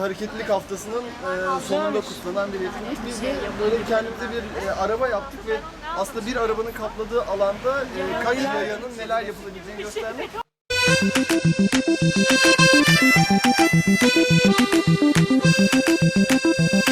hareketlilik haftasının e, sonunda kutlanan bir etkinlik. Biz de böyle kendimize bir e, araba yaptık ve aslında bir arabanın kapladığı alanda e, kaç yayanın neler yapılabileceğini göstermek. Ya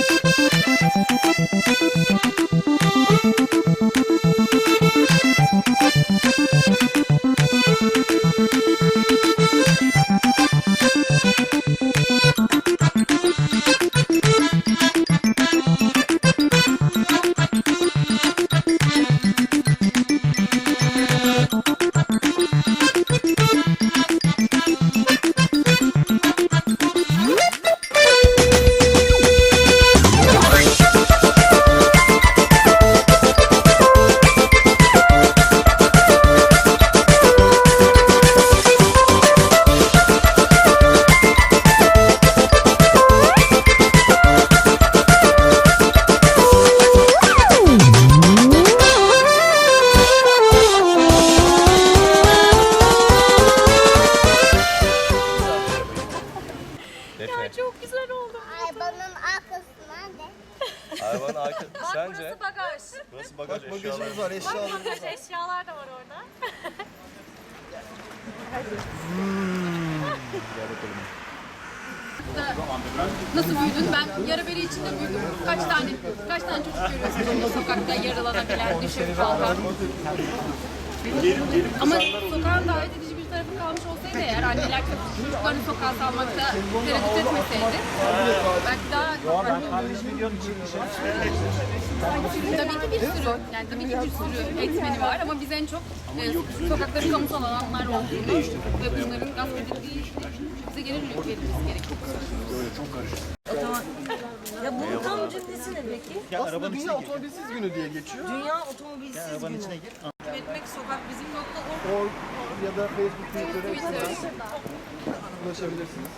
Arabanın arka... Sence? Burası bagaj. Burası bagaj Bak eşyalar. bagajımız var, eşyalarımız var. Bagaj eşyalar da var orada. Nasıl büyüdün? Ben yara beri içinde büyüdüm. Kaç tane kaç tane çocuk görüyorsun sokakta yaralanabilen, düşüp kalkan. Ama sokağın tarafı kalmış olsaydı eğer anneler çocuklarını sokağa salmakta tereddüt etmeseydi belki daha Tabii ki bir sürü, yani tabii ki bir sürü etmeni var ama biz en çok e, sokakların kamusal alanlar olduğunu ve bunların gasp edildiği bize geri verilmesi gerekiyor. Ya bunun tam cümlesi ne peki? Aslında Dünya Otomobilsiz Günü diye geçiyor. Dünya otomobilsiz günü. Etmek sokak bizim nokta O ya da Facebook, Twitter'da Twitter. ulaşabilirsiniz.